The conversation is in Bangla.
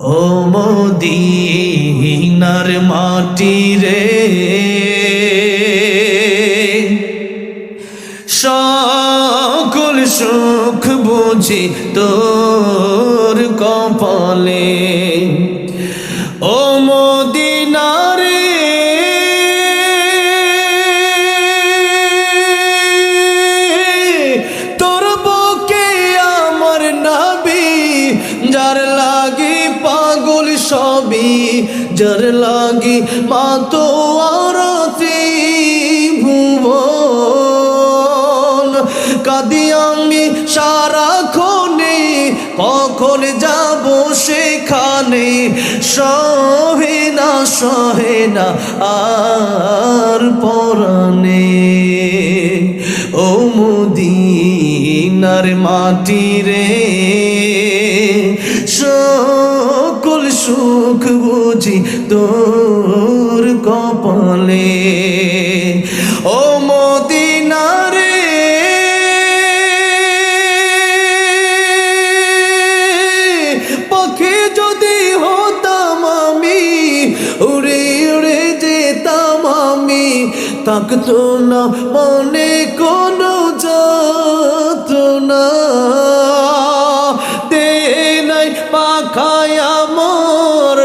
ও মদিনার মাটি রে, সকল সুখ বুঝি তোর কপালে। ও মদিনারে তোর বুকে আমার নাবি, যার লাগি সবই যার লাগি মা তো আরতি ভুবন। কাদি আমি সারাক্ষণে, কখন যাব সেখানে? সহে না সহে না, আর পরানে ও মুদিনার মাটি রে সকল সুখ বুঝি তোর কপালে। ও মদিনারে পক্ষে যদি হতাম আমি, উড়ে উড়ে যেতাম আমি, থাকতো না মনে কোনো